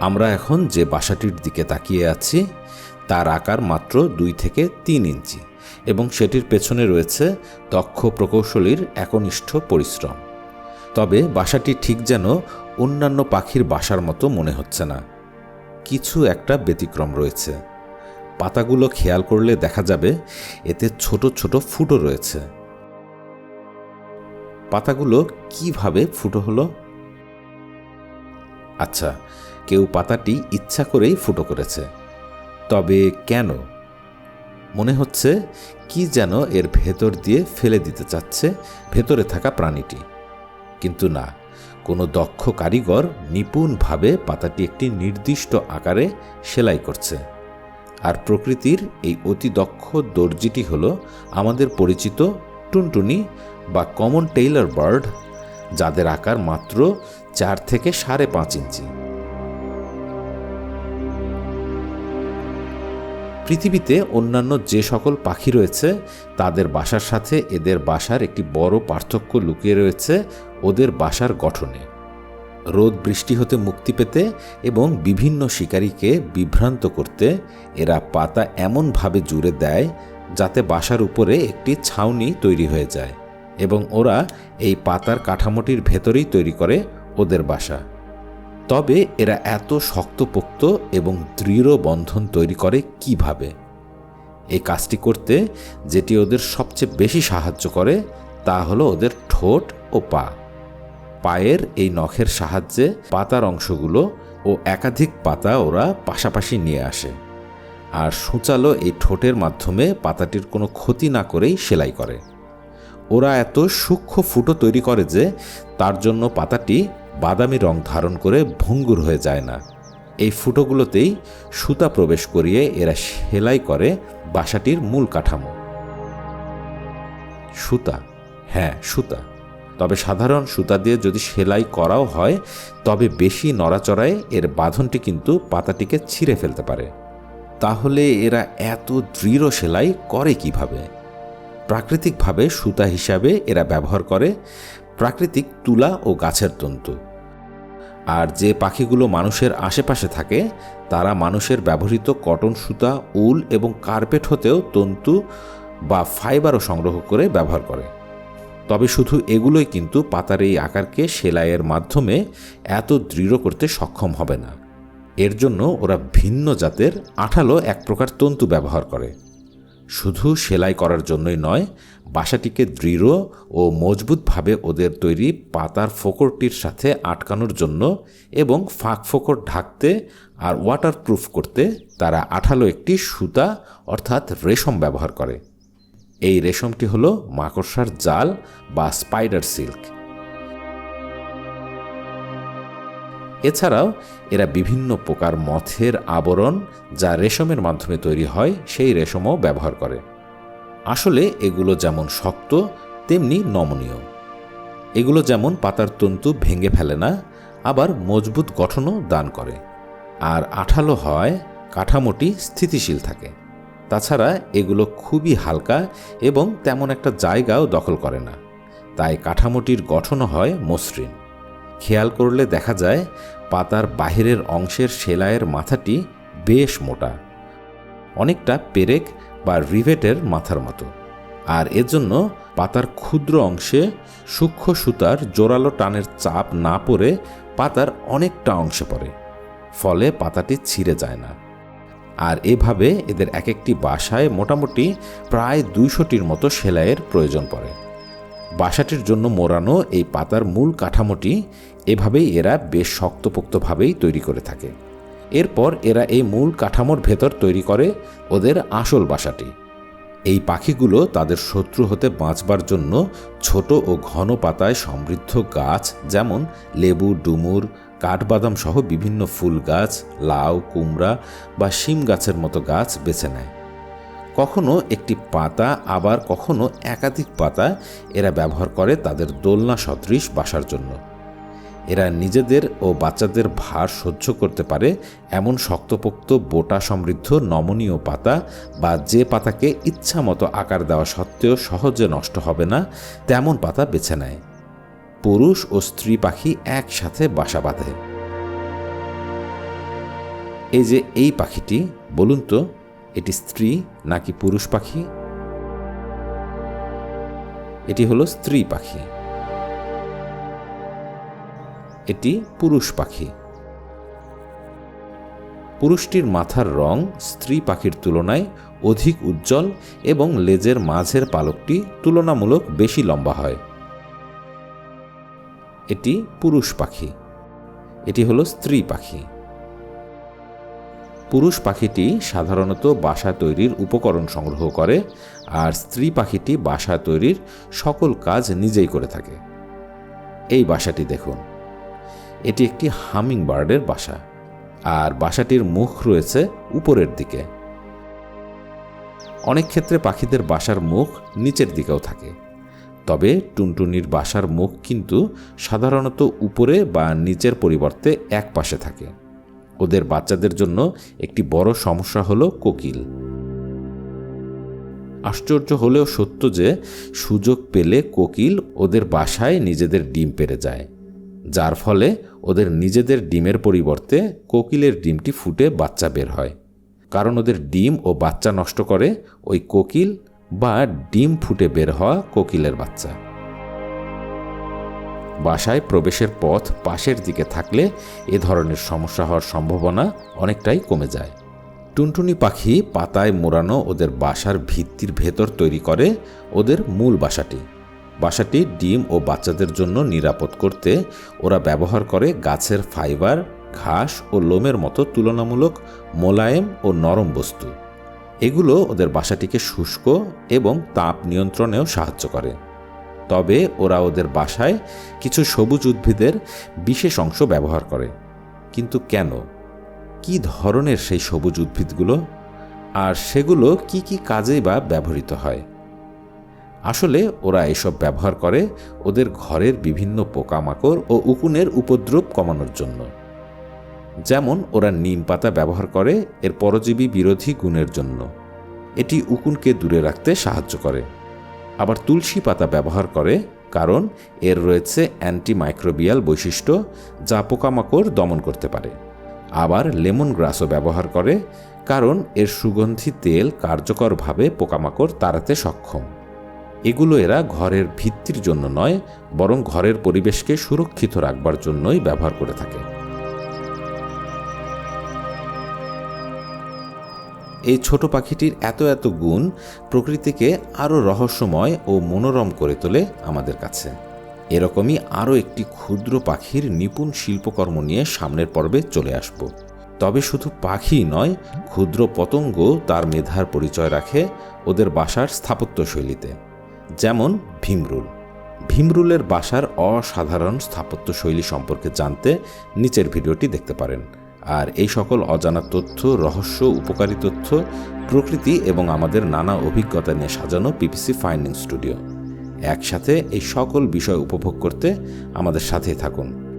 আমরা এখন যে বাসাটির দিকে তাকিয়ে আছি, তার আকার মাত্র দুই থেকে তিন ইঞ্চি এবং সেটির পেছনে রয়েছে দক্ষ প্রকৌশলীর একনিষ্ঠ পরিশ্রম। তবে বাসাটি ঠিক যেন অন্যান্য পাখির বাসার মতো মনে হচ্ছে না। কিছু একটা ব্যতিক্রম রয়েছে। পাতাগুলো খেয়াল করলে দেখা যাবে এতে ছোট ছোট ফুটো রয়েছে। পাতাগুলো কীভাবে ফুটো হলো? আচ্ছা কেউ পাতাটি ইচ্ছা করেই ফুটো করেছে। তবে কেন? মনে হচ্ছে কি যেন এর ভেতর দিয়ে ফেলে দিতে চাচ্ছে ভেতরে থাকা প্রাণীটি। কিন্তু না, কোনো দক্ষ কারিগর নিপুণভাবে পাতাটি একটি নির্দিষ্ট আকারে সেলাই করছে। আর প্রকৃতির এই অতি দক্ষ দর্জিটি হল আমাদের পরিচিত টুনটুনি বা কমন টেইলার বার্ড, যাদের আকার মাত্র চার থেকে সাড়ে পাঁচ ইঞ্চি। পৃথিবীতে অন্যান্য যে সকল পাখি রয়েছে, তাদের বাসার সাথে এদের বাসার একটি বড় পার্থক্য লুকিয়ে রয়েছে ওদের বাসার গঠনে। রোদ বৃষ্টি হতে মুক্তি পেতে এবং বিভিন্ন শিকারীকে বিভ্রান্ত করতে এরা পাতা এমনভাবে জুড়ে দেয় যাতে বাসার উপরে একটি ছাউনি তৈরি হয়ে যায় এবং ওরা এই পাতার কাঠামোটির ভেতরেই তৈরি করে ওদের বাসা। তবে এরা এত শক্তপোক্ত এবং দৃঢ় বন্ধন তৈরি করে কীভাবে? এই কাজটি করতে যেটি ওদের সবচেয়ে বেশি সাহায্য করে তা হলো ওদের ঠোঁট ও পা। পায়ের এই নখের সাহায্যে পাতার অংশগুলো ও একাধিক পাতা ওরা পাশাপাশি নিয়ে আসে। আর সূচালো এই ঠোঁটের মাধ্যমে পাতাটির কোনো ক্ষতি না করেই সেলাই করে। ওরা এত সূক্ষ্ম ফুটো তৈরি করে যে তার জন্য পাতাটি বাদামি রং ধারণ করে ভঙ্গুর হয়ে যায় না। এই ফুটোগুলোতেই সুতা প্রবেশ করিয়ে এরা সেলাই করে বাসাটির মূল কাঠামো। সুতা। হ্যাঁ সুতা। তবে সাধারণ সুতা দিয়ে যদি সেলাই করাও হয়, তবে বেশি নড়াচড়ায় এর বাঁধনটি কিন্তু পাতাটিকে ছিঁড়ে ফেলতে পারে। তাহলে এরা এত দৃঢ় সেলাই করে কীভাবে? প্রাকৃতিকভাবে সুতা হিসাবে এরা ব্যবহার করে প্রাকৃতিক তুলা ও গাছের তন্তু। আর যে পাখিগুলো মানুষের আশেপাশে থাকে, তারা মানুষের ব্যবহৃত কটন সুতা, উল এবং কার্পেট হতেও তন্তু বা ফাইবারও সংগ্রহ করে ব্যবহার করে। তবে শুধু এগুলোই কিন্তু পাতার এই আকারকে সেলাইয়ের মাধ্যমে এত দৃঢ় করতে সক্ষম হবে না। এর জন্য ওরা ভিন্ন জাতের, আঠালো এক প্রকার তন্তু ব্যবহার করে। শুধু সেলাই করার জন্যই নয় বাসাটিকে দৃঢ় ও মজবুতভাবে ওদের তৈরি পাতার ফোকরটির সাথে আটকানোর জন্য এবং ফাঁক ফোকর ঢাকতে আর ওয়াটারপ্রুফ করতে তারা আঠালো একটি সুতা অর্থাৎ রেশম ব্যবহার করে। এই রেশমটি হল মাকড়সার জাল বা স্পাইডার সিল্ক এছাড়াও এরা বিভিন্ন প্রকার মথের আবরণ যা রেশমের মাধ্যমে তৈরি হয়, সেই রেশমও ব্যবহার করে। আসলে এগুলো যেমন শক্ত, তেমনি নমনীয়। এগুলো যেমন পাতার তন্তু ভেঙে ফেলে না, আবার মজবুত গঠনও দান করে। আর আঠালো হয়, কাঠামোটি স্থিতিশীল থাকে। তাছাড়া এগুলো খুবই হালকা এবং তেমন একটা জায়গাও দখল করে না। তাই কাঠামোটির গঠনও হয় মসৃণ। খেয়াল করলে দেখা যায়, পাতার বাহিরের অংশের সেলাইয়ের মাথাটি বেশ মোটা। অনেকটা পেরেক বা রিভেটের মাথার মতো। আর এর জন্য পাতার ক্ষুদ্র অংশে সূক্ষ্ম সুতার জোরালো টানের চাপ না পড়ে পাতার অনেকটা অংশে পড়ে, ফলে পাতাটি ছিঁড়ে যায় না। আর এভাবে এদের এক একটি বাসায় মোটামুটি প্রায় দুইশোটির মতো সেলাইয়ের প্রয়োজন পড়ে। বাসাটির জন্য মোড়ানো এই পাতার মূল কাঠামোটি এভাবেই এরা বেশ শক্তপোক্তভাবেই তৈরি করে থাকে। এরপর এরা এই মূল কাঠামোর ভেতর তৈরি করে ওদের আসল বাসাটি। এই পাখিগুলো তাদের শত্রু হতে বাঁচবার জন্য ছোট ও ঘন পাতায় সমৃদ্ধ গাছ যেমন লেবু, ডুমুর, কাঠবাদাম সহ বিভিন্ন ফুল গাছ, লাউ, কুমড়া বা শিম গাছের মতো গাছ বেছে নেয়। কখনো একটি পাতা, আবার কখনো একাধিক পাতা এরা ব্যবহার করে তাদের দোলনা সদৃশ বাসার জন্য। এরা নিজেদের ও বাচ্চাদের ভার সহ্য করতে পারে এমন শক্তপোক্ত বোটা সমৃদ্ধ নমনীয় পাতা বা যে পাতাকে ইচ্ছা মতো আকার দেওয়া সত্ত্বেও সহজে নষ্ট হবে না, তেমন পাতা বেছে নেয়। পুরুষ ও স্ত্রী পাখি একসাথে বাসা বাঁধে। এই যে এই পাখিটি, বলুন তো, এটি স্ত্রী নাকি পুরুষ পাখি? এটি হলো স্ত্রী পাখি। এটি পুরুষ পাখি। পুরুষটির মাথার রং স্ত্রী পাখির তুলনায় অধিক উজ্জ্বল এবং লেজের মাঝের পালকটি তুলনামূলক বেশি লম্বা হয়। এটি পুরুষ পাখি। এটি হলো স্ত্রী পাখি। পুরুষ পাখিটি সাধারণত বাসা তৈরির উপকরণ সংগ্রহ করে আর স্ত্রী পাখিটি বাসা তৈরির সকল কাজ নিজেই করে থাকে। এই বাসাটি দেখুন। এটি একটি হামিং বার্ডের বাসা, আর বাসাটির মুখ রয়েছে উপরের দিকে। অনেক ক্ষেত্রে পাখিদের বাসার মুখ নিচের দিকেও থাকে, তবে টুনটুনির বাসার মুখ কিন্তু সাধারণত উপরে বা নিচের পরিবর্তে এক পাশে থাকে। ওদের বাচ্চাদের জন্য একটি বড় সমস্যা হলো কোকিল। আশ্চর্য হলেও সত্য যে, সুযোগ পেলে কোকিল ওদের বাসায় নিজেদের ডিম পেরে যায়। যার ফলে ওদের নিজেদের ডিমের পরিবর্তে কোকিলের ডিমটি ফুটে বাচ্চা বের হয়। কারণ ওদের ডিম ও বাচ্চা নষ্ট করে ওই কোকিল বা ডিম ফুটে বের হওয়া কোকিলের বাচ্চা। বাসায় প্রবেশের পথ পাশের দিকে থাকলে এ ধরনের সমস্যা হওয়ার সম্ভাবনা অনেকটাই কমে যায়। টুনটুনি পাখি পাতায় মোড়ানো ওদের বাসার ভিত্তির ভেতর তৈরি করে ওদের মূল বাসাটি। বাসাটি ডিম ও বাচ্চাদের জন্য নিরাপদ করতে ওরা ব্যবহার করে গাছের ফাইবার, ঘাস ও লোমের মতো তুলনামূলক মোলায়েম ও নরম বস্তু। এগুলো ওদের বাসাটিকে শুষ্ক এবং তাপ নিয়ন্ত্রণেও সাহায্য করে। তবে ওরা ওদের বাসায় কিছু সবুজ উদ্ভিদের বিশেষ অংশ ব্যবহার করে। কিন্তু কেন? কি ধরনের সেই সবুজ উদ্ভিদগুলো? আর সেগুলো কি কি কাজেই বা ব্যবহৃত হয়? আসলে ওরা এসব ব্যবহার করে ওদের ঘরের বিভিন্ন পোকামাকড় ও উকুনের উপদ্রব কমানোর জন্য। যেমন ওরা নিম পাতা ব্যবহার করে এর পরজীবী বিরোধী গুণের জন্য। এটি উকুনকে দূরে রাখতে সাহায্য করে। আবার তুলসী পাতা ব্যবহার করে কারণ এর রয়েছে অ্যান্টিমাইক্রোবিয়াল বৈশিষ্ট্য যা পোকামাকড় দমন করতে পারে। আবার লেমন গ্রাসও ব্যবহার করে কারণ এর সুগন্ধি তেল কার্যকরভাবে পোকামাকড় তাড়াতে সক্ষম। এগুলো এরা ঘরের ভিত্তির জন্য নয়, বরং ঘরের পরিবেশকে সুরক্ষিত রাখবার জন্যই ব্যবহার করে থাকে। এই ছোট পাখিটির এত এত গুণ প্রকৃতিকে আরও রহস্যময় ও মনোরম করে তোলে আমাদের কাছে। এরকমই আরও একটি ক্ষুদ্র পাখির নিপুণ শিল্পকর্ম নিয়ে সামনের পর্বে চলে আসব। তবে শুধু পাখি নয়, ক্ষুদ্র পতঙ্গ তার মেধার পরিচয় রাখে ওদের বাসার স্থাপত্যশৈলীতে। যেমন ভীমরুল। ভীমরুলের বাসার অসাধারণ স্থাপত্যশৈলী সম্পর্কে জানতে নিচের ভিডিওটি দেখতে পারেন। আর এই সকল অজানা তথ্য, রহস্য, উপকারী তথ্য, প্রকৃতি এবং আমাদের নানা অভিজ্ঞতা নিয়ে সাজানো পিপিসি ফাইন্ডিং স্টুডিও। একসাথে এই সকল বিষয় উপভোগ করতে আমাদের সাথেই থাকুন।